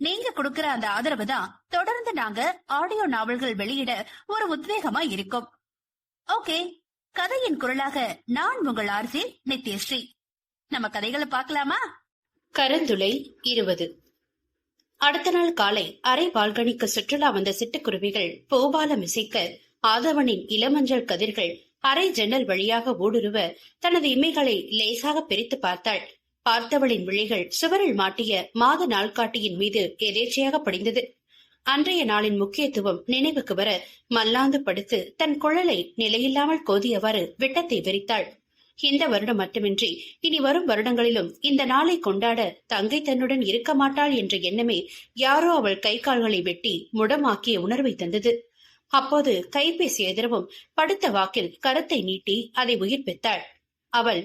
நீங்க கொடுக்கிற அந்த ஆதரவு தான் தொடர்ந்து நாங்க ஆடியோ நாவல்கள் வெளியிட ஒரு உத்வேகமா இருக்கும். ஓகே கதையின் குரலாக நான் உங்கள் ஆர்ஜி நித்யஸ்ரீ. நம்ம கதைகளை பார்க்கலாமா? கருந்துளை இருபது. அடுத்த நாள் காலை அரை பால்கனிக்கு சுற்றுலா வந்த சிட்டுக்குருவிகள் பூபாலம் இசைக்க ஆதவனின் இளமஞ்சள் கதிர்கள் அரை ஜன்னல் வழியாக ஊடுருவ தனது இமைகளை லேசாக பிரித்து பார்த்தாள். பார்த்தவளின் விழிகள் சுவரில் மாட்டிய மாத நாள்காட்டியின் மீது எதேச்சையாக படிந்தது. அன்றைய நாளின் முக்கியத்துவம் நினைவுக்கு வர மல்லாந்து படுத்து தன் குழலை நிலையில்லாமல் கோதியவாறு விட்டத்தை விரித்தாள் இந்த வருடம் மட்டுமின்றி இனி வரும் வருடங்களிலும் இந்த நாளை கொண்டாட தங்கை தன்னுடன் இருக்க மாட்டாள் என்ற எண்ணமே யாரோ அவள் கை கால்களை வெட்டி முடமாக்கிய உணர்வை தந்தது. அப்போது கைபேசி எதிரவும் படுத்த வாக்கில் கருத்தை நீட்டி அதை உயிர்ப்பித்தாள் அவள்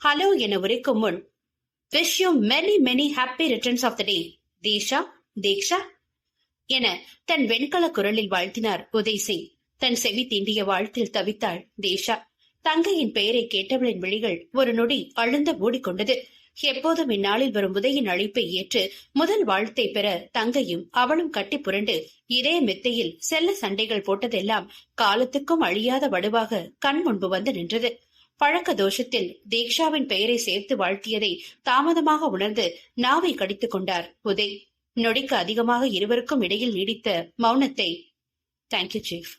ஹலோ என உரைக்கும் முன் wish you many many happy returns of the day Deesha Deeksha என தன் வெண்கல குரலில் வாழ்த்தினார் உதய் சிங் தன் செவி தீண்டிய வாழ்த்தில் தவித்தாள் தேஷா. தங்கையின் பெயரை கேட்டவளின் விழிகள் ஒரு நொடி அழுந்த மூடிக்கொண்டது. எப்போதும் இந்நாளில் வரும் உதயின் அழைப்பை ஏற்று முதல் வாழ்த்தை பெற தங்கையும் அவளும் கட்டி புரண்டு இதே மெத்தையில் செல்ல சண்டைகள் போட்டதெல்லாம் காலத்துக்கும் அழியாத வடுவாக கண் முன்பு வந்து நின்றது. பழக்க தோஷத்தில் தீக்ஷாவின் பெயரை சேர்த்து வாழ்த்தியதை தாமதமாக உணர்ந்து நாவை கடித்துக் கொண்டார் உதய். நொடிக்கு அதிகமாக இருவருக்கும் இடையில் நீடித்த மௌனத்தை தேங்க்யூ சீஃப்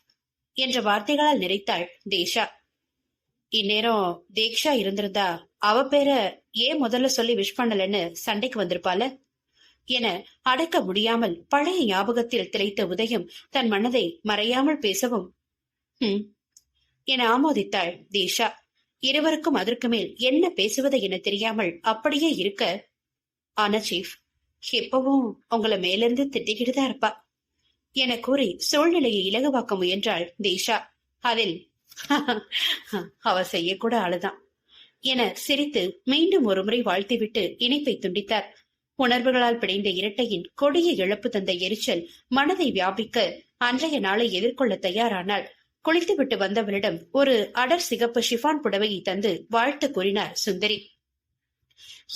என்ற வார்த்தைகளால் நிறைத்தாள் தேஷா இந்நேரம் தீக்ஷா இருந்திருந்தா அவ பேர ஏன் முதல்ல சொல்லி விஷ் பண்ணலன்னு சண்டைக்கு வந்திருப்பால என அடக்க முடியாமல் பழைய ஞாபகத்தில் திளைத்த உதயம் தன் மனதை மறையாமல் பேசவும் என ஆமோதித்தாள் தீஷா இருவருக்கும் அதற்கு மேல் என்ன பேசுவது என தெரியாமல் அப்படியே இருக்க ஆனா சீஃப் எப்பவும் உங்களை மேலிருந்து திட்டிக்கிட்டு தான் இருப்பா. என கூறி சூழ்நிலையை இலகுவாக்க முயன்றாள் தீஷா. அதில் அவ செய்யக்கூட ஆளுதான். என சிரித்து மீண்டும் ஒருமுறை வாழ்த்திவிட்டு இணைப்பை துண்டித்தார். உணர்வுகளால் பிடைந்த இரட்டையின் கொடிய இழப்பு தந்த எரிச்சல் மனதை வியாபிக்க அன்றைய நாளை எதிர்கொள்ள தயாரானாள். குளித்துவிட்டு வந்தவனிடம் ஒரு அடர் சிகப்பு ஷிஃபான் புடவையை தந்து வாழ்த்து கூறினார் சுந்தரி.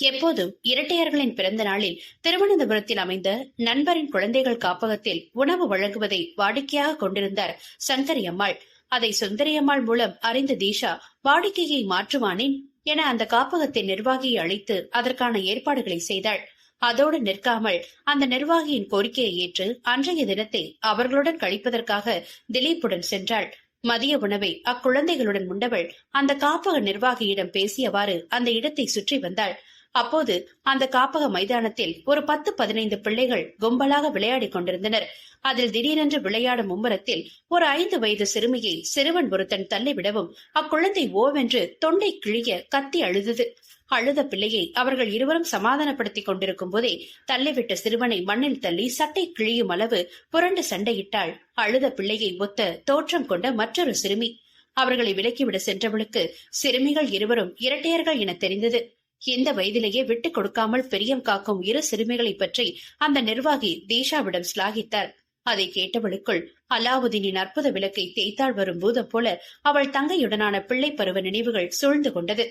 எப்போதும் இரட்டையர்களின் பிறந்த நாளில் திருவனந்தபுரத்தில் அமைந்த நண்பரின் குழந்தைகள் காப்பகத்தில் உணவு வழங்குவதை வாடிக்கையாக கொண்டிருந்தார் சங்கரி அம்மாள். அதை சுந்தரியம்மாள் மூலம் அறிந்த தீஷா வாடிக்கையை மாற்றுவானேன் என அந்த காப்பகத்தின் நிர்வாகியை அழைத்து அதற்கான ஏற்பாடுகளை செய்தாள். அதோடு நிற்காமல் அந்த நிர்வாகியின் கோரிக்கையை ஏற்று அன்றைய தினத்தை அவர்களுடன் கழிப்பதற்காக திலீப்புடன் சென்றாள். மதிய உணவை அக்குழந்தைகளுடன் உண்டவள் அந்த காப்பக நிர்வாகியிடம் பேசியவாறு அந்த இடத்தை சுற்றி வந்தாள். அப்போது அந்த காப்பக மைதானத்தில் ஒரு பத்து பதினைந்து பிள்ளைகள் கும்பலாக விளையாடிக் கொண்டிருந்தனர். அதில் திடீரென்று விளையாடும் மும்முரத்தில் ஒரு ஐந்து வயது சிறுமியை சிறுவன் ஒருத்தன் தள்ளிவிடவும் அக்குழந்தை ஓவென்று தொண்டை கிழிய கத்தி அழுதது. அழுத பிள்ளையை அவர்கள் இருவரும் சமாதானப்படுத்திக் கொண்டிருக்கும் போதே தள்ளிவிட்ட சிறுவனை மண்ணில் தள்ளி சட்டை கிழியும் அளவு புரண்டு சண்டையிட்டாள். அழுத பிள்ளையை ஒத்த தோற்றம் கொண்ட மற்றொரு சிறுமி. அவர்களை விலக்கிவிட சென்றவளுக்கு சிறுமிகள் இருவரும் இரட்டையர்கள் என தெரிந்தது. எந்த வயதிலேயே விட்டுக் கொடுக்காமல் பெரியம் காக்கும் இரு சிறுமிகளை பற்றி அந்த நிர்வாகி தீஷாவிடம் ஸ்லாகித்தார் அதை கேட்டவளுக்குள் அலாவுதீனின் அற்புத விளக்கை தேய்த்தாள் வரும் பூதம் போல அவள் தங்கையுடனான பிள்ளை பருவ நினைவுகள் சூழ்ந்து கொண்டது.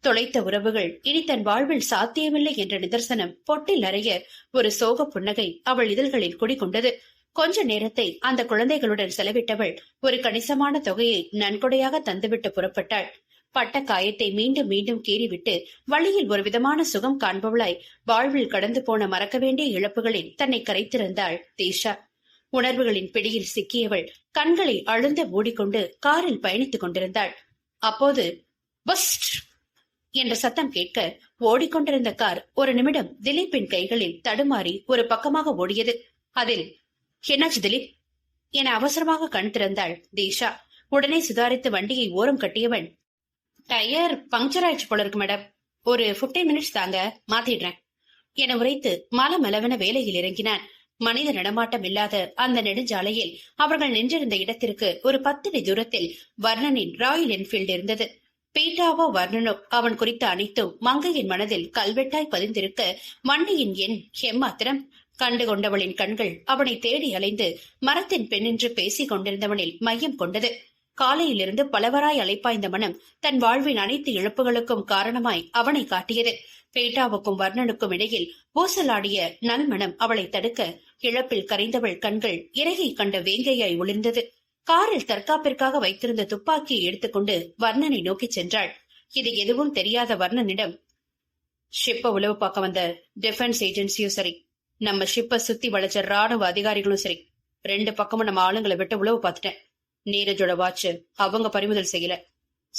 தொலைத்த உறவுகள் இனி தன் வாழ்வில் சாத்தியமில்லை என்ற நிதர்சனம் பொட்டில் அறைய ஒரு சோக புன்னகை அவள் இதழ்களில் குடிகொண்டது. கொஞ்ச நேரத்தை அந்த குழந்தைகளுடன் செலவிட்டவள் ஒரு கணிசமான தொகையை நன்கொடையாக தந்துவிட்டு புறப்பட்டாள். பட்ட காயத்தை மீண்டும் மீண்டும் கீறிவிட்டு வழியில் ஒரு விதமான சுகம் காண்பவளாய் வாழ்வில் கடந்து போன மறக்க வேண்டிய இழப்புகளில் தன்னை கரைத்திருந்தாள் தேஷா. உணர்வுகளின் பிடியில் சிக்கியவள் கண்களை அழுந்த மூடிக்கொண்டு காரில் பயணித்துக் கொண்டிருந்தாள். அப்போது பஸ்ட் என்ற சத்தம் கேட்க ஓடிக்கொண்டிருந்த கார் ஒரு நிமிடம் திலீப்பின் கைகளில் தடுமாறி ஒரு பக்கமாக ஓடியது. அதில் என்னாச்சு திலீப்? என அவசரமாக கண் திறந்தாள் தீஷா. உடனே சுதாரித்து வண்டியை ஓரம் கட்டியவன் டயர் பங்க்சர் ஆயிடுச்சு போல இருக்கு மேடம் ஒரு பிப்டீன் மினிட்ஸ் தாங்க மாத்திடுறேன். என உரைத்து மலமளவென வேலையில் இறங்கினான். மனித நடமாட்டம் இல்லாத அந்த நெடுஞ்சாலையில் அவர்கள் நின்றிருந்த இடத்திற்கு ஒரு பத்தடி தூரத்தில் வர்ணனின் ராயல் என்ஃபீல்டு இருந்தது. பீட்டாவோ வர்ணனோ அவன் குறித்த அனைத்தும் மங்கையின் மனதில் கல்வெட்டாய் பதிந்திருக்க வண்டியின் எண் எம்மாத்திரம். கண்டு கொண்டவளின் கண்கள் அவனை தேடி அலைந்து மரத்தின் பெண்ணின்று பேசிக் கொண்டிருந்தவனில் மையம் கொண்டது. காலையிலிருந்து பலவராய் அலைப்பாய்ந்த மனம் தன் வாழ்வின் அனைத்து இழப்புகளுக்கும் காரணமாய் அவனை காட்டியது. பேட்டாவுக்கும் வர்ணனுக்கும் இடையில் பூசலாடிய நல்மனம் அவளை தடுக்க இழப்பில் கரைந்தவள் கண்கள் இறகை கண்ட வேங்கையாய் ஒளிர்ந்தது. காரில் தற்காப்பிற்காக வைத்திருந்த துப்பாக்கியை எடுத்துக்கொண்டு வர்ணனை நோக்கிச் சென்றாள். இது எதுவும் தெரியாத வர்ணனிடம் ஷிப்ப உளவு பார்க்க வந்த டிஃபென்ஸ் ஏஜென்சியும் சரி நம்ம ஷிப்ப சுத்தி வளைச்ச ராணுவ அதிகாரிகளும் சரி ரெண்டு பக்கமும் நம்ம ஆளுங்களை விட்டு உளவு பார்த்துட்டேன். நீரஜோட வாட்ச் அவங்க பறிமுதல் செய்யல.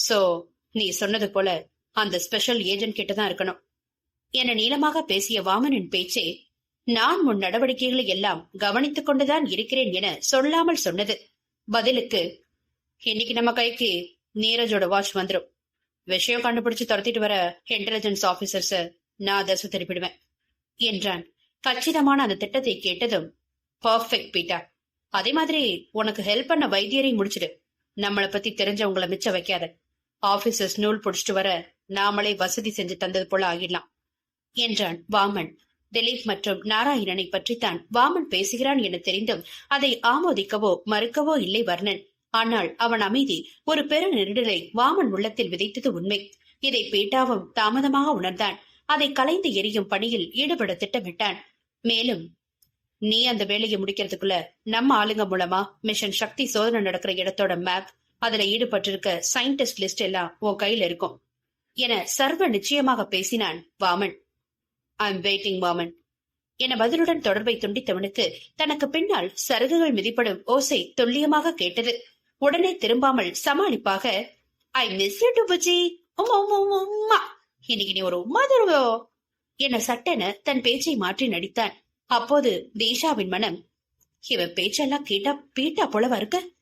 சோ நீ சொன்னது போல அந்த ஸ்பெஷல் ஏஜென்ட் கிட்ட தான் இருக்கணும். என நீளமாக பேசிய வாமனின் பேச்சே நான் உன் நடவடிக்கைகளை எல்லாம் கவனித்துக் கொண்டுதான் இருக்கிறேன் என சொல்லாமல் சொன்னது. பதிலுக்கு இன்னைக்கு நம்ம கைக்கு நீரஜோட வாட்ச் வந்துரும். விஷயம் கண்டுபிடிச்சு துரத்திட்டு வர இன்டெலிஜென்ஸ் ஆபீசர்ஸ் நான் தசை திருப்பிடுவேன் என்றான். கச்சிதமான அந்த திட்டத்தை கேட்டதும் பர்ஃபெக்ட் பீட்டா. அதே மாதிரி உனக்கு ஹெல்ப் பண்ண வைத்தியரையும் முடிச்சிடு. நம்மளை பத்தி தெரிஞ்சவங்கள மிச்ச வைக்காத. ஆபீசர்ஸ் நூல் புடிச்சிட்டு வர நாமளே வசதி செஞ்சு தந்தது போல ஆகிடலாம். என்றான் வாமன். திலீப் மற்றும் நாராயணனை பற்றித்தான் வாமன் பேசுகிறான் என தெரிந்தும் அதை ஆமோதிக்கவோ மறுக்கவோ இல்லை வர்ணன். ஆனால் அவன் அமைதி ஒரு பெரு நெருடலை வாமன் உள்ளத்தில் விதைத்தது உண்மை. இதை பீட்டாவும் தாமதமாக உணர்ந்தான். அதை கலைந்து எரியும் பணியில் ஈடுபட திட்டமிட்டான். மேலும் நீ அந்த வேலையை முடிக்கிறதுக்குள்ள நம்ம ஆளுங்க மூலமா மிஷன் சக்தி சோதனை நடக்கிற இடத்தோட மேப் அதுல ஈடுபட்டிருக்க சயின்டிஸ்ட் லிஸ்ட் எல்லாம் உன் கையில இருக்கும். என சர்வ நிச்சயமாக பேசினான் Vaman. I am waiting Vaman. என பதிலுடன் தொடர்பை துண்டித்தவனுக்கு தனக்கு பின்னால் சருகுகள் மிதிப்படும் ஓசை துல்லியமாக கேட்டது. உடனே திரும்பாமல் சமாளிப்பாக ஐ மிஸ் யூ டுபுஜி உம்மா உம்மா. இன்னைக்கு நீ ஒரு உம்மா தருவோ. என சட்டென தன் பேச்சை மாற்றி நடித்தான். அப்போது தீஷாவின் மனம் இவன் பேச்செல்லாம் கேட்டா பீட்டா போலவா இருக்கு?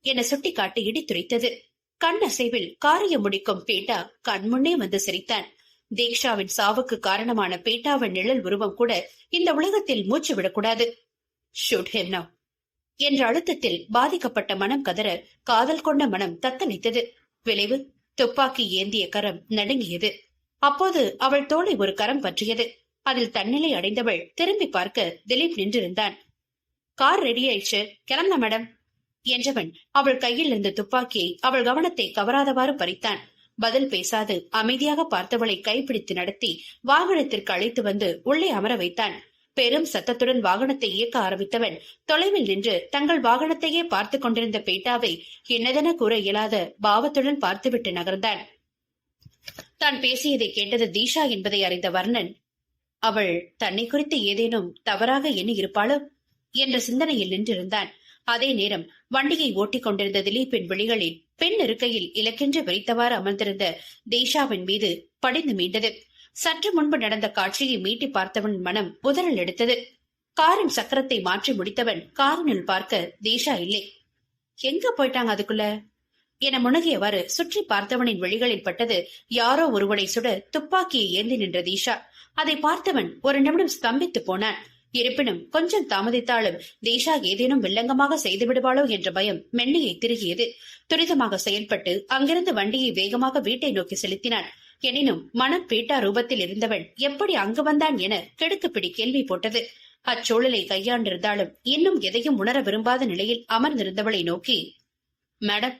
என சுட்டிக்காட்டி இடித்துரைத்தது. கண் அசைவில் காரியம் முடிக்கும் பேட்டா கண்முன்னே வந்து சிரித்தான். தீக்ஷாவின் சாவுக்கு காரணமான பேட்டாவின் நிழல் உருவம் கூட இந்த உலகத்தில் மூச்சு விடக்கூடாது. ஷூட் ஹிம் நவ் என்ற அழுத்தத்தில் பாதிக்கப்பட்ட மனம் கதற காதல் கொண்ட மனம் தத்தளித்தது. விளைவு துப்பாக்கி ஏந்திய கரம் நடுங்கியது. அப்போது அவள் தோளை ஒரு கரம் பற்றியது. அதில் தன்னிலை அடைந்தவள் திரும்பி பார்க்க திலீப் நின்றிருந்தான். கார் ரெடி ஆயிடுச்சு. கிளம்பலாம் மேடம் என்றவன் அவள் கையில் இருந்த துப்பாக்கியை அவள் கவனத்தை கவராதவாறு பறித்தான். பதில் பேசாது அமைதியாக பார்த்தவளை கைப்பிடித்து நடத்தி வாகனத்திற்கு அழைத்து வந்து உள்ளே அமர வைத்தான். பெரும் சத்தத்துடன் வாகனத்தை இயக்க ஆரம்பித்தவன் தொலைவில் நின்று தங்கள் வாகனத்தையே பார்த்து கொண்டிருந்த பேட்டாவை என்னதென கூற இயலாத பாவத்துடன் பார்த்துவிட்டு நகர்ந்தான். தான் பேசியதை கேட்டது தீஷா என்பதை அறிந்த வர்ணன் அவள் தன்னை குறித்து ஏதேனும் தவறாக எண்ணி இருப்பாளோ என்ற சிந்தனையில் நின்றிருந்தான். அதே நேரம் வண்டியை ஓட்டிக் கொண்டிருந்த திலீப்பின் விழிகளில் பெண் இருக்கையில் இலக்கென்று விரித்தவாறு அமர்ந்திருந்த தேஷாவின் மீது படிந்து மீண்டது. சற்று முன்பு நடந்த காட்சியை மீட்டி பார்த்தவன் மனம் உதறல் எடுத்தது. காரின் சக்கரத்தை மாற்றி முடித்தவன் காரினுள் பார்க்க தேஷா இல்லை. எங்க போயிட்டாங்க அதுக்குள்ள? என முனகியவாறு சுற்றி பார்த்தவனின் விழிகளில் பட்டது யாரோ ஒருவனை சுட துப்பாக்கியை ஏந்தி நின்ற தீஷா. அதை பார்த்தவன் ஒரு நிமிடம் ஸ்தம்பித்து போனான். இருப்பினும் கொஞ்சம் தாமதித்தாலும் தேஷா ஏதேனும் வில்லங்கமாக செய்து விடுவாளோ என்ற பயம் மென்னியை திருகியது. துரிதமாக செயல்பட்டு அங்கிருந்து வண்டியை வேகமாக வீட்டை நோக்கி செலுத்தினான். எனினும் மனம் பீட்டா ரூபத்தில் இருந்தவன் எப்படி அங்கு வந்தான் என கெடுக்குப்பிடி கேள்வி போட்டது. அச்சூழலை கையாண்டிருந்தாலும் இன்னும் எதையும் உணர விரும்பாத நிலையில் அமர்ந்திருந்தவளை நோக்கி மேடம்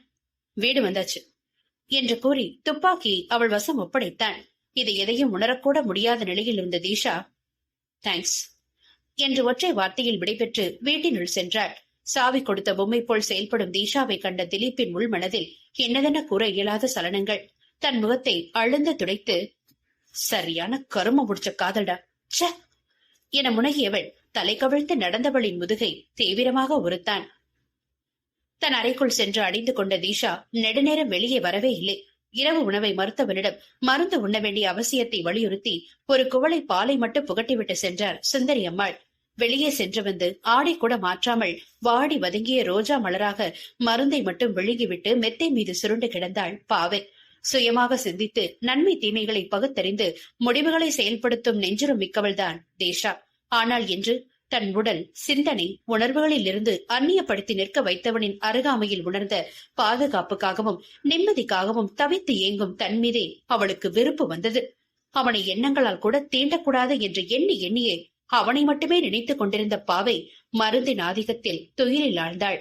வீடு வந்தாச்சு என்று கூறி துப்பாக்கி அவள் வசம் ஒப்படைத்தான். இது எதையும் உணரக்கூட முடியாத நிலையில் இருந்த தீஷா தேங்க்ஸ் என்று ஒற்றை வார்த்தையில் விடைபெற்று வீட்டினுள் சென்றாள். சாவி கொடுத்த பொம்மை போல் செயல்படும் தீஷாவை கண்ட திலீப்பின் உள்மனதில் என்னதென கூற இயலாத சலனங்கள். தன் முகத்தை அழுந்து துடைத்து சரியான கரும முடிச்ச காதல்டா ச என முனகியவள் தலை கவிழ்த்து நடந்தவளின் முதுகை தீவிரமாக உறுத்தான். தன் அறைக்குள் சென்று அடைந்து கொண்ட தீஷா நெடுநேரம் வெளியே வரவே இல்லை. இரவு உணவை மறுத்தவனிடம் மருந்து உண்ண வேண்டிய அவசியத்தை வலியுறுத்தி ஒரு குவளை பாலை மட்டும் புகட்டிவிட்டு சென்றார் சுந்தரி அம்மாள். வெளியே சென்று வந்து ஆடை கூட மாற்றாமல் வாடி வதங்கிய ரோஜா மலராக மருந்தை மட்டும் விழுங்கிவிட்டு மெத்தை மீது சுருண்டு கிடந்தாள் பாவை சுயமாக சிந்தித்து நன்மை தீமைகளை பகுத்தறிந்து முடிவுகளை செயல்படுத்தும் நெஞ்சுரம் மிக்கவள்தான் தேஷா. ஆனால் இன்று தன் உடல் சிந்தனை உணர்வுகளிலிருந்து அந்நியப்படுத்தி நிற்க வைத்தவனின் அருகாமையில் உணர்ந்த பாதுகாப்புக்காகவும் நிம்மதிக்காகவும் தவித்து ஏங்கும் தன் மீதே அவளுக்கு வெறுப்பு வந்தது. அவனை எண்ணங்களால் கூட தீண்டக்கூடாது என்று எண்ணி எண்ணியே அவனை மட்டுமே நினைத்துக் கொண்டிருந்த பாவை மருந்தின் ஆதிக்கத்தில் துயிலில் ஆழ்ந்தாள்.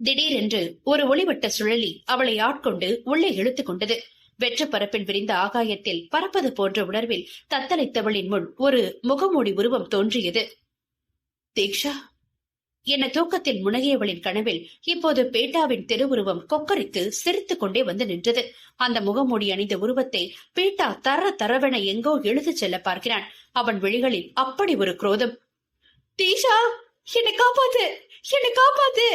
திடீரென்று ஒரு ஒளிவட்ட சுழலி அவளை ஆட்கொண்டு உள்ளே இழுத்துக் கொண்டது. வெற்று பரப்பில் விரிந்த ஆகாயத்தில் பறப்பது போன்ற உணர்வில் தத்தளித்தவளின் முன் ஒரு முகமூடி உருவம் தோன்றியது. தீக்ஷா என தூக்கத்தில் முனகியவளின் கனவில் இப்போது பேட்டாவின் திருவுருவம் கொக்கரித்து சிரித்துக் கொண்டே வந்து நின்றது. அந்த முகமூடி அணிந்த உருவத்தை பேட்டா தர தரவென எங்கோ எழுதி செல்ல பார்க்கிறான். அவன் விழிகளில் அப்படி ஒரு குரோதம். தீஷா என்னை காப்பாத்து என்னை காப்பாத்து!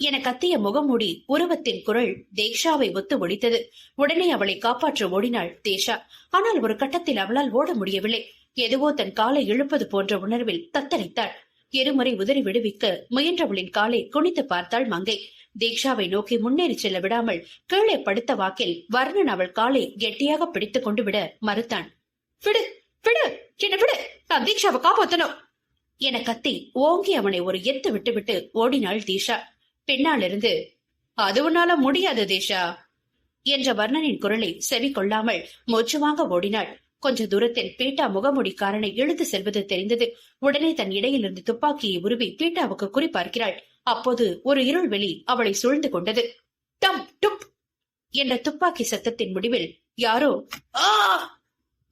என கத்திய முகமூடி உருவத்தின் குரல் தேஷாவை ஒத்து ஒழித்தது உடனே அவளை காப்பாற்ற ஓடினாள் தேஷா. ஆனால் ஒரு கட்டத்தில் அவளால் ஓட முடியவில்லை. எதுவோ தன் காலை இழுப்பது போன்ற உணர்வில் தத்தளித்தாள். இருமுறை உதறி விடுவிக்க முயன்றவளின் காலை குனித்து பார்த்தாள் மங்கை. தீக்ஷாவை நோக்கி முன்னேறி செல்ல விடாமல் கீழே படுத்த வாக்கில் வர்ணன் அவள் காலை கெட்டியாக பிடித்துக் கொண்டு விட மறுத்தான். விடு விடு என்ன விடு நான் தீக்ஷாவை காப்பாத்தனும் என கத்தி ஓங்கி அவனை ஒரு எத்து விட்டுவிட்டு ஓடினாள் தீஷா. பின்னாலிருந்து அது உன்னால முடியாது தீஷா என்ற வர்ணனின் குரலை செவி கொள்ளாமல் மொச்சுவாங்க ஓடினாள். கொஞ்ச தூரத்தில் பீட்டா முகமுடிக்காரனை இழுத்து செல்வது தெரிந்தது. உடனே தன் இடையிலிருந்து துப்பாக்கியை உருவி பீட்டாவுக்கு குறிப்பார்க்கிறாள் அப்போது ஒரு இருள் வெளி அவளை சூழ்ந்து கொண்டது. டம் டுப்! என்ற துப்பாக்கி சத்தத்தின் முடிவில் யாரோ ஆ!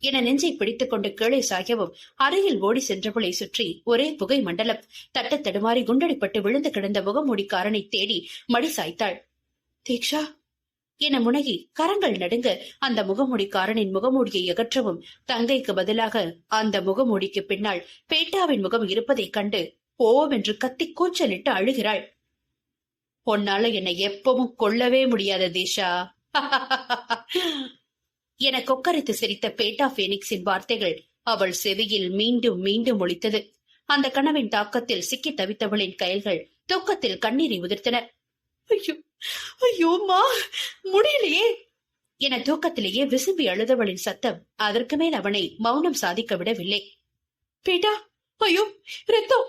என நெஞ்சை பிடித்துக் கொண்டு கீழே சாயவும் அருகில் ஓடி சென்றவளை சுற்றி ஒரே புகை மண்டலம். தட்ட தடுமாறி குண்டடிப்பட்டு விழுந்து கிடந்த முகமூடிக்காரனை தேடி மடி சாய்த்தாள். தீக்ஷா! என முனகி கரங்கள் நடுங்க அந்த முகமூடிக்காரனின் முகமூடியை அகற்றவும் தங்கைக்கு பதிலாக அந்த முகமூடிக்கு பின்னால் பேட்டாவின் முகம் இருப்பதைக் கண்டு ஓவென்று கத்தி கூச்சலிட்டு அழுகிறாள். உன்னால என்னை எப்பவும் கொல்லவே முடியாத தீஷா என கொக்கரித்து சிரித்த பேட்டா பேனிக்ஸின் வார்த்தைகள் அவள் செவியில் மீண்டும் மீண்டும் ஒழித்தது அந்த கனவின் தாக்கத்தில் சிக்கி தவித்தவளின் கைகள் தூக்கத்தில் கண்ணீரை உதிர்த்தன. ஐயோ ஐயோமா முடியலையே! என தூக்கத்திலேயே விசும்பி அழுதவளின் சத்தம் அதற்கு மேல் அவனை மௌனம் சாதிக்க விடவில்லை. பேட்டா ஐயோ ரத்தம்!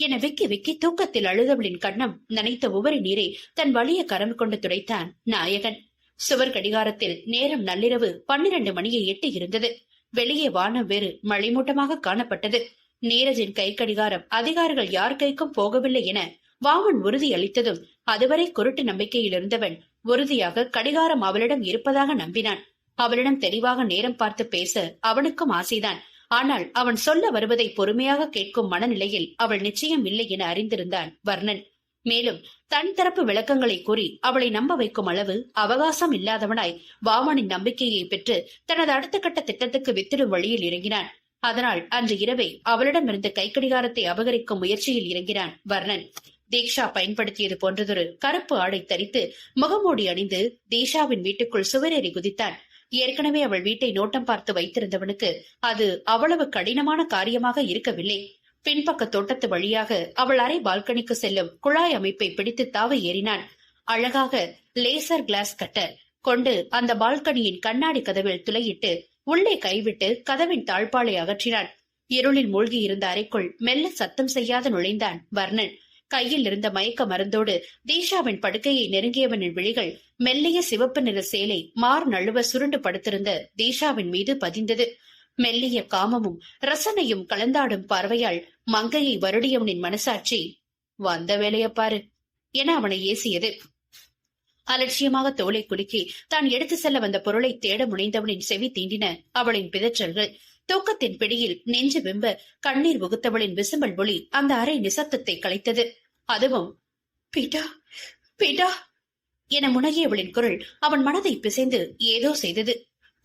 என விக்கி விக்கி தூக்கத்தில் அழுதவளின் கண்ணம் நனைத்த உவரி நீரை தன் வலிய கரம் கொண்டு துடைத்தான் நாயகன். சுவர் கடிகாரத்தில் நேரம் நள்ளிரவு பன்னிரண்டு மணியை எட்டி இருந்தது. வெளியே வானம் வேறு மழைமூட்டமாக காணப்பட்டது. நீரஜின் கை கடிகாரம் அதிகாரிகள் யார் கைக்கும் போகவில்லை என வாமன் உறுதி அளித்ததும் அதுவரை குருட்டு நம்பிக்கையில் இருந்தவன் உறுதியாக கடிகாரம் அவளிடம் இருப்பதாக நம்பினான். அவளிடம் தெளிவாக நேரம் பார்த்து பேச அவனுக்கும் ஆசைதான். ஆனால் அவன் சொல்ல வருவதை பொறுமையாக கேட்கும் மனநிலையில் அவள் நிச்சயம் இல்லை என அறிந்திருந்தான் வர்ணன். மேலும் தன் தரப்பு விளக்கங்களை கூறி அவளை நம்ப வைக்கும் அளவு அவகாசம் இல்லாதவனாய் வாமனின் நம்பிக்கையை பெற்று தனது அடுத்த கட்ட திட்டத்துக்கு வித்திடும் வழியில் இறங்கினான். அதனால் அன்று இரவே அவளிடமிருந்து கைக்கடிகாரத்தை அபகரிக்கும் முயற்சியில் இறங்கினான் வர்ணன். தீக்ஷா பயன்படுத்தியது போன்றதொரு கருப்பு ஆடை தரித்து முகமூடி அணிந்து தீஷாவின் வீட்டுக்குள் சுவரேறி குதித்தான். ஏற்கனவே அவள் வீட்டை நோட்டம் பார்த்து வைத்திருந்தவனுக்கு அது அவ்வளவு கடினமான காரியமாக இருக்கவில்லை. பின்பக்க தோட்டத்து வழியாக அவள் அறை பால்கனிக்கு செல்லும் குழாய் அமைப்பை பிடித்து தாவ ஏறினான். அழகாக லேசர் கிளாஸ் கட்டர் கொண்டு அந்த பால்கனியின் கண்ணாடி கதவில் துளையிட்டு உள்ளே கைவிட்டு கதவின் தாழ்பாலை அகற்றினான். இருளில் மூழ்கி இருந்த அறைக்குள் மெல்ல சத்தம் செய்யாத நுழைந்தான் வர்ணன். கையில் இருந்த மயக்க மருந்தோடு தீஷாவின் படுக்கையை நெருங்கியவனின் விழிகள் மெல்லிய சிவப்பு நிற சேலை மார் நழுவ சுருண்டு படுத்திருந்த தீஷாவின் மீது பதிந்தது. மெல்லிய காமமும் ரசனையும் கலந்தாடும் பார்வையால் மங்கையை வருடியவனின் மனசாட்சி வந்த வேலைய பாரு என அவனை ஏசியது. அலட்சியமாக தோலை குலுக்கி தான் எடுத்து செல்ல வந்த பொருளை தேட முனைந்தவனின் செவி தீண்டின அவளின் பிதற்றல்கள். தூக்கத்தின் பிடியில் நெஞ்சு வெம்ப கண்ணீர் உகுத்தவளின் விசும்பல் ஒளி அந்த அறை நிசப்தத்தை கலைத்தது. அதுவும் பீட்டா பீட்டா என முனகியவளின் குரல் அவன் மனதை பிசைந்து ஏதோ செய்தது.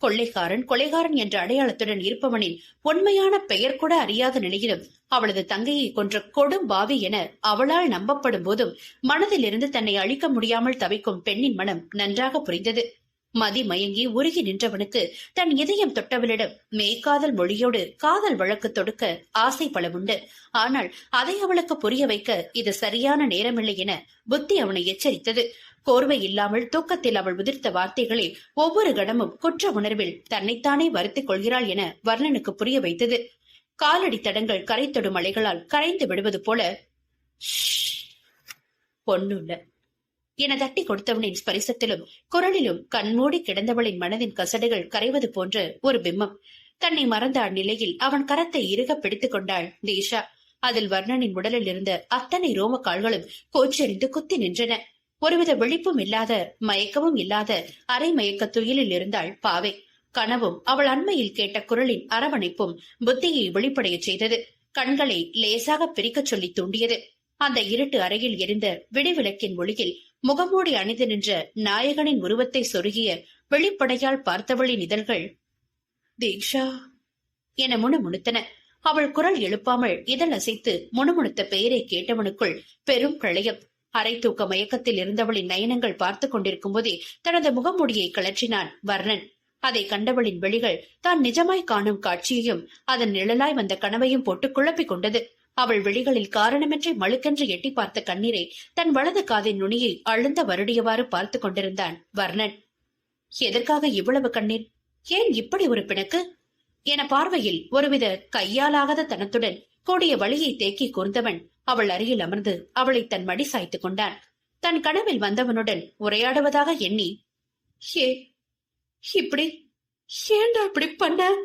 கொள்ளைக்காரன் கொலைகாரன் என்ற அடையாளத்துடன் இருப்பவனின் உண்மையான பெயர் கூட அறியாத நிலையிலும் அவளது தங்கையை கொன்ற கொடும் பாவி என அவளால் நம்பப்படும் போதும் மனதிலிருந்து தன்னை அழிக்க முடியாமல் தவிக்கும் பெண்ணின் மனம் நன்றாக புரிந்தது. மதி மயங்கி உருகி நின்றவனுக்கு தன் இதயம் தொட்டவளிடம் மெய்காதல் மொழியோடு காதல் வழக்கு தொடுக்க ஆசை பலவுண்டு. ஆனால் அதை அவளுக்கு புரிய வைக்க இது சரியான நேரமில்லை என புத்தி அவனை எச்சரித்தது. கோர்வை இல்லாமல் தூக்கத்தில் அவள் உதிர்த்த வார்த்தைகளை ஒவ்வொரு கணமும் குற்ற உணர்வில் தன்னைத்தானே வருத்திக் கொள்கிறாள் என வர்ணனுக்கு புரிய வைத்தது. காலடி தடங்கள் கரைத்தொடும் அலைகளால் கரைந்து விடுவது போல ஒண்ணுல்ல என தட்டி கொடுத்தவனின் ஸ்பரிசத்திலும் குரலிலும் கண்மூடி கிடந்தவளின் மனதின் கசடுகள் கரைவது போன்ற ஒரு பிம்மம் தன்னை மறந்த அந்நிலையில் அவன் கரத்தை இறுக பிடித்துக் கொண்டாள் தீஷா. அதில் வர்ணனின் உடலில் இருந்த அத்தனை ரோம கால்களும் கோச்செறிந்து குத்தி நின்றன. ஒருவித விழிப்பும் இல்லாத மயக்கமும் இல்லாத அரை மயக்க துயிலில் இருந்தாள் பாவை. கனவும் அவள் அண்மையில் கேட்ட குரலின் அரவணைப்பும் புத்தியை வெளிப்படையச் செய்தது. கண்களை லேசாக பிரிக்கச் சொல்லி தூண்டியது. அந்த இருட்டு அறையில் எரிந்த விடிவிளக்கின் ஒளியில் முகமூடி அணிந்து நின்ற நாயகனின் உருவத்தை சொருகிய வெளிப்படையால் பார்த்தவளின் இதழ்கள் தீக்ஷா என முணுமுணுத்தன. அவள் குரல் எழுப்பாமல் இதழ் அசைத்து முணுமுணுத்த பெயரை கேட்டவனுக்குள் பெரும் பிரளயம். அரை தூக்க மயக்கத்தில் இருந்தவளின் நயனங்கள் பார்த்து கொண்டிருக்கும் போதே தனது முகமூடியை கழற்றினான் வர்ணன். அதை கண்டவளின் வெளிகள் தான் நிஜமாய் காணும் காட்சியையும் அதன் நிழலாய் வந்த கனவையும் போட்டு குழப்பிக் கொண்டது. அவள் விழிகளில் காரணமின்றி மழுக்கென்று எட்டி பார்த்த கண்ணீரை தன் வலது காதின் நுனியை அழுந்த வருடியவாறு பார்த்துக் கொண்டிருந்தான் வர்ணன். எதற்காக இவ்வளவு கண்ணீர்? ஏன் இப்படி ஒரு பிணக்கு? என பார்வையில் ஒருவித கையாலாகாத தனத்துடன் கூடிய வழியை தேக்கி கூர்ந்தவன் அவள் அருகில் அமர்ந்து அவளை தன் மடி சாய்த்துக் கொண்டான். தன் கனவில் வந்தவனுடன் உரையாடுவதாக எண்ணி ஏ இப்படி ஏண்டா இப்படி பண்ண?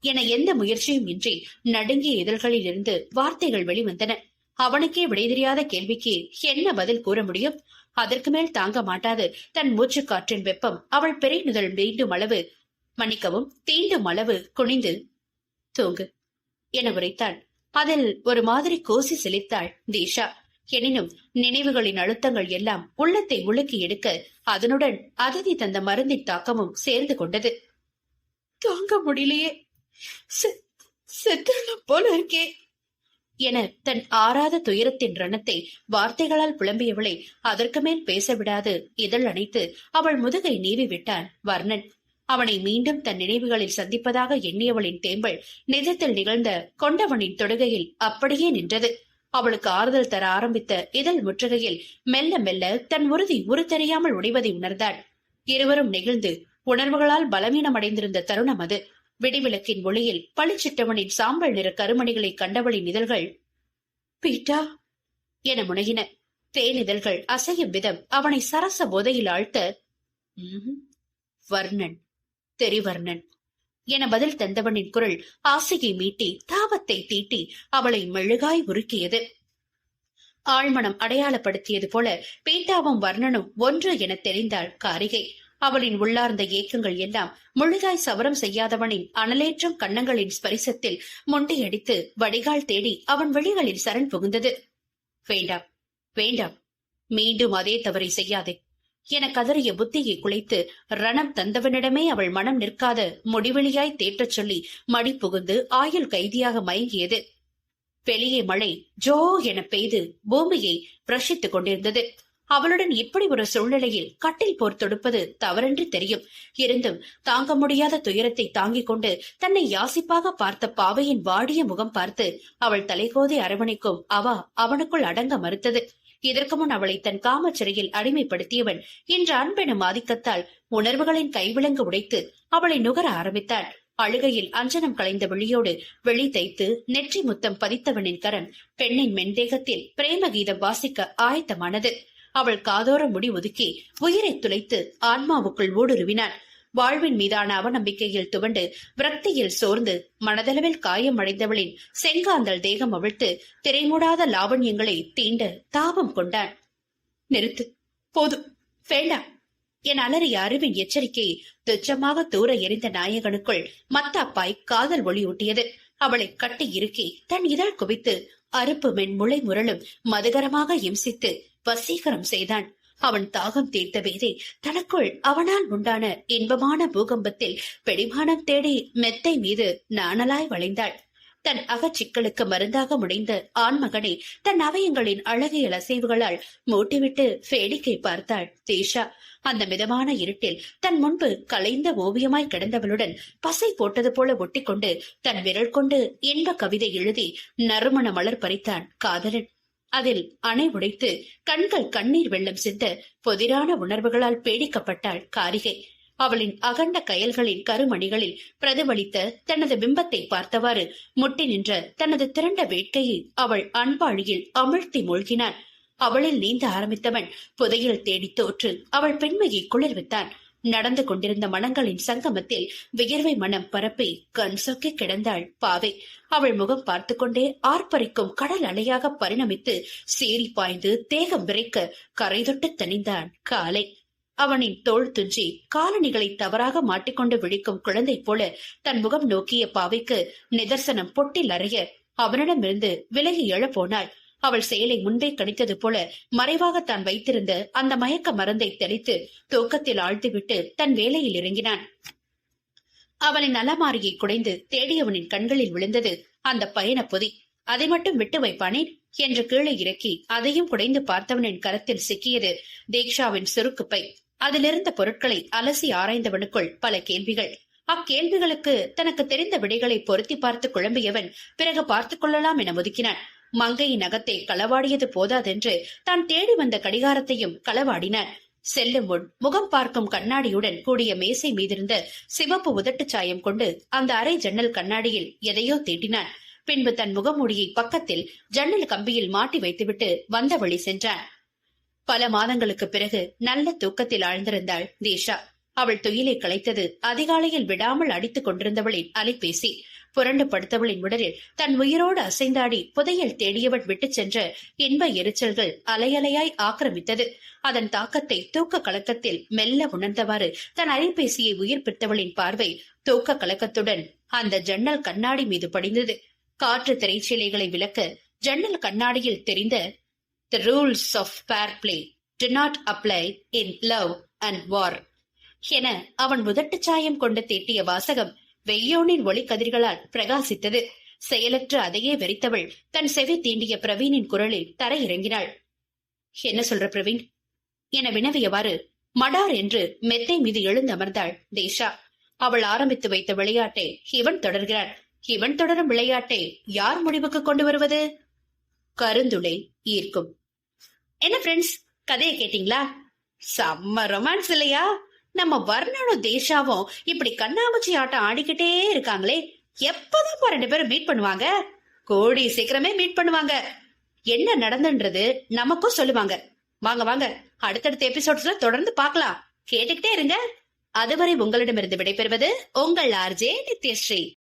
என எந்த முயற்சியும் இன்றி நடுங்கிய இதழ்களில் இருந்து வார்த்தைகள் வெளிவந்தன. அவனுக்கே விடை தெரியாத கேள்விக்கு என்ன பதில் கூற முடியும்? அதற்கு மேல் தாங்க மாட்டாது. தன் மூச்சு காற்றின் வெப்பம் அவள் பெருநுதல் மீண்டும் அளவு மன்னிக்கவும் தீண்டும் அளவு குனிந்து தூங்கு என உரைத்தாள். அதில் ஒரு மாதிரி கோசி செழித்தாள் தீஷா. எனினும் நினைவுகளின் அழுத்தங்கள் எல்லாம் உள்ளத்தை உலுக்கி எடுக்க அதனுடன் அதிதி தந்த மருந்தின் தாக்கமும் சேர்ந்து கொண்டது. தாங்க முடியலையே. செத்துடலாம் போல இருக்கே. என தன் ஆறாத துயரத்தின் ரணத்தை வார்த்தைகளால் புலம்பியவளை அதற்கு மேல் பேச விடாது இதழ் அணைத்து அவள் முதுகை நீவி விட்டான் வர்ணன். அவனை மீண்டும் தன் நினைவுகளில் சந்திப்பதாக எண்ணியவளின் தேம்பல் நிஜத்தில் நிகழ்ந்த கொண்டவனின் தொடுகையில் அப்படியே நின்றது. அவளுக்கு ஆறுதல் தர ஆரம்பித்த இதழ் முற்றுகையில் மெல்ல மெல்ல தன் உறுதி உரு தெரியாமல் உடைவதை உணர்ந்தாள் இருவரும் நெகிழ்ந்து உணர்வுகளால் பலவீனம் அடைந்திருந்த தருணம் அது. விடிவிளக்கின் ஒளியில் பளிச்சிட்டவனின் சாம்பல் நிற கருமணிகளை கண்டவளின் இதழ்கள் பீட்டா என முனகின. தேனிதழ்கள் அசையும் விதம் அவனை சரச போதையில் ஆழ்த்த வர்ணன் தெரிவர்ணன் என பதில் தந்தவனின் குரல் ஆசையை மீட்டி தாபத்தை தீட்டி அவளை மெழுகாய் உருக்கியது. ஆழ்மனம் அடையாளப்படுத்தியது போல பீட்டாவும் வர்ணனும் ஒன்று என தெரிந்தாள் காரிகை. அவளின் உள்ளார்ந்த ஏக்கங்கள் எல்லாம் முழுதாய் சவரம் செய்யாதவனின் அனலேற்றும் கன்னங்களின் ஸ்பரிசத்தில் முண்டியடித்து வடிகால் தேடி அவன் விழிகளில் சரண் புகுந்தது. வேண்டாம் வேண்டாம் மீண்டும் அதே தவறை செய்யாதே என கதறிய புத்தியை குலைத்து ரணம் தந்தவனிடமே அவள் மனம் நிற்காத முடிவெளியாய் தேற்றச் சொல்லி மடி புகுந்து ஆயுள் கைதியாக மயங்கியது. வெளியே மழை ஜோ என பெய்து பூமியை பிரஷித்துக் கொண்டிருந்தது. அவளுடன் இப்படி ஒரு சூழ்நிலையில் கட்டில் போர் தொடுப்பது தவறென்று தெரியும். இருந்தும் தாங்க முடியாத துயரத்தை தாங்கிக் கொண்டு தன்னை யாசிப்பாக பார்த்த பாவையின் வாடிய முகம் பார்த்து அவள் தலைகோதி அரவணைக்கும் அவா அவனுக்குள் அடங்க மறுத்தது. இதற்கு முன் அவளை தன் காமச்சிறையில் அடிமைப்படுத்தியவன் இன்று அன்பெனும் ஆதிக்கத்தால் உணர்வுகளின் கைவிலங்கு உடைத்து அவளை நுகர ஆரம்பித்தான் அழுகையில் அஞ்சனம் கலைந்த விழியோடு வெளி தைத்து நெற்றி முத்தம் பதித்தவனின் கரம் பெண்ணின் மென்தேகத்தில் பிரேம கீதம் வாசிக்க ஆயத்தமானது. அவள் காதோர முடி ஒதுக்கி உயிரை துளைத்து ஆன்மாவுக்குள் ஊடுருவினான் வாழ்வின் மீதான அவநம்பிக்கையில் துவண்டு விரக்தியில் சோர்ந்து மனதளவில் காயம் அடைந்தவளின் செங்காந்தல் தேகம் அவிழ்த்து திரைமூடாத லாவண்யங்களை தீண்ட தாபம் கொண்டான் நிறுத்து. போதும் வேண்டாம். என் அலறிய அறிவின் எச்சரிக்கை துச்சமாக தூர எறிந்த நாயகனுக்குள் மத்தாப்பாய் காதல் ஒளியூட்டியது அவளை கட்டி இறுக்கி தன் இதழ் குவித்து அறுப்பு மென் முளை முரளும் மதுகரமாக இம்சித்து வசீகரம் செய்தான். அவன் தாகம் தீர்த்த வேதே தனக்குள் அவனால் உண்டான இன்பமான பூகம்பத்தில் பெடிமானம் தேடி மெத்தை மீது நாணலாய் வளைந்தாள் தன் அகச்சிக்கலுக்கு மருந்தாக முடிந்த ஆண்மகனை தன் அவயங்களின் அழகிய அசைவுகளால் மூட்டிவிட்டு வேடிக்கை பார்த்தாள் தீஷா. அந்த மிதமான இருட்டில் தன் முன்பு கலைந்த ஓவியமாய் கிடந்தவளுடன் பசை போட்டது போல ஒட்டிக்கொண்டு தன் விரல் கொண்டு இன்ப கவிதை எழுதி நறுமண மலர் பறித்தான் காதலன். அதில் அணை உடைத்து கண்கள் கண்ணீர் வெள்ளம் சிந்த பொதிரான உணர்வுகளால் பேடிக்கப்பட்டாள் காரிகை. அவளின் அகண்ட கயல்களின் கருமணிகளில் பிரதிபலித்த தனது பிம்பத்தை பார்த்தவாறு முட்டி நின்ற தனது திரண்ட வேட்கையை அவள் அன்பாழியில் அமிழ்த்தி மூழ்கினான் அவளில் நீந்த ஆரம்பித்தவன் புதையில் தேடித் தோற்று அவள் பெண்மையை குளிர்வித்தான். நடந்து கொண்டிருந்த மனங்களின் சங்கமத்தில் வியர்வை மனம் பரப்பி கண் சொக்கி கிடந்தாள் பாவை. அவள் முகம் பார்த்து கொண்டே ஆர்ப்பரிக்கும் கடல் அலையாக பரிணமித்து சீறி பாய்ந்து தேகம் விரைக்க கரை தனிந்தான் தணிந்தான் காலை. அவனின் தோள் துஞ்சி காலணிகளை தவறாக மாட்டிக்கொண்டு விழிக்கும் குழந்தை போல தன் முகம் நோக்கிய பாவைக்கு நிதர்சனம் பொட்டில் அறைய அவனிடமிருந்து விலகி எழப் போனாள் அவள் செயலை முன்பே கணித்தது போல மறைவாக தான் வைத்திருந்த அந்த மயக்க மருந்தை தெளித்து தூக்கத்தில் ஆழ்த்திவிட்டு தன் வேலையில் இறங்கினான். அவனின் அலமாரியை குடைந்து தேடியவனின் கண்களில் விழுந்தது அந்த பயண பொதி. அதை மட்டும் விட்டு வைப்பானேன் என்று கீழே இறக்கி அதையும் குடைந்து பார்த்தவனின் கரத்தில் சிக்கியது தீக்ஷாவின் சுருக்குப்பை. அதிலிருந்த பொருட்களை அலசி ஆராய்ந்தவனுக்குள் பல கேள்விகள். அக்கேள்விகளுக்கு தனக்கு தெரிந்த விடைகளை பொருத்தி பார்த்து குழம்பியவன் பிறகு பார்த்துக் கொள்ளலாம் என ஒதுக்கினான். மங்கையின் நகத்தை களவாடியது போதாதென்று தான் தேடி வந்த கடிகாரத்தையும் களவாடினான் செல்லும் முன் முகம் பார்க்கும் கண்ணாடியுடன் கூடிய மேசை மீதிருந்த சிவப்பு உதட்டுச் சாயம் கொண்டு அந்த அரை ஜன்னல் கண்ணாடியில் எதையோ தீட்டினான். பின்பு தன் முகமூடியை பக்கத்தில் ஜன்னல் கம்பியில் மாட்டி வைத்துவிட்டு வந்த வழி சென்றான். பல மாதங்களுக்கு பிறகு நல்ல தூக்கத்தில் ஆழ்ந்திருந்தாள் தேஷா. அவள் துயிலை களைத்தது அதிகாலையில் விடாமல் அடித்துக் கொண்டிருந்தவளின் அலைபேசி. புரண்டு படுத்தவளின் உடலில் தன் உயிரோடு அசைந்தாடி புதையல் தேடியவள் விட்டுச் சென்ற இன்ப எரிச்சல்கள் அலையலையாய் ஆக்கிரமித்தது. அதன் தாக்கத்தை தூக்க கலக்கத்தில் மெல்ல உணர்ந்தவாறு தன் அலைபேசியை உயிர்ப்பித்தவளின் பார்வை தூக்க கலக்கத்துடன் அந்த ஜன்னல் கண்ணாடி மீது படிந்தது. காற்று திரைச்சீலைகளை விளக்க ஜன்னல் கண்ணாடியில் தெரிந்த the rules of fair play do not apply in love and war என அவன் முதட்டு சாயம் கொண்டு தீட்டிய வாசகம் வெய்யோனின் ஒளிக்கதிர்களால் பிரகாசித்தது. செயலற்று அதையே வெறித்தவள் தன் செவி தீண்டிய பிரவீனின் குரலில் தரையிறங்கினாள். என்ன சொல்ற பிரவீன்? என வினவியவாறு மடார் என்று மெத்தை மீது எழுந்தமர்ந்தாள் தேஷா. அவள் ஆரம்பித்து வைத்த விளையாட்டை இவன் தொடர்கிறான். இவன் தொடரும் விளையாட்டை யார் முடிவுக்கு கொண்டு வருவது? கருந்துளை ஈர்க்கும். என்ன ஃப்ரெண்ட்ஸ் கதையை கேட்டீங்களா? செம்ம ரொமான்ஸ் இல்லையா? நம்ம வர்ணனும் தேஷாவும் இப்படி கண்ணாமூச்சி ஆட்டம் ஆடிக்கிட்டே இருக்காங்களே. எப்பதான் ரெண்டு பேரும் மீட் பண்ணுவாங்க? கோடி சீக்கிரமே மீட் பண்ணுவாங்க. என்ன நடந்துன்றது நமக்கும் சொல்லுவாங்க. வாங்க வாங்க. அடுத்தடுத்த எபிசோட்ஸ்ல தொடர்ந்து பார்க்கலாம். கேட்டுக்கிட்டே இருங்க. அதுவரை உங்களிடமிருந்து விடைபெறுவது உங்கள் ஆர்ஜே நித்யஸ்ரீ.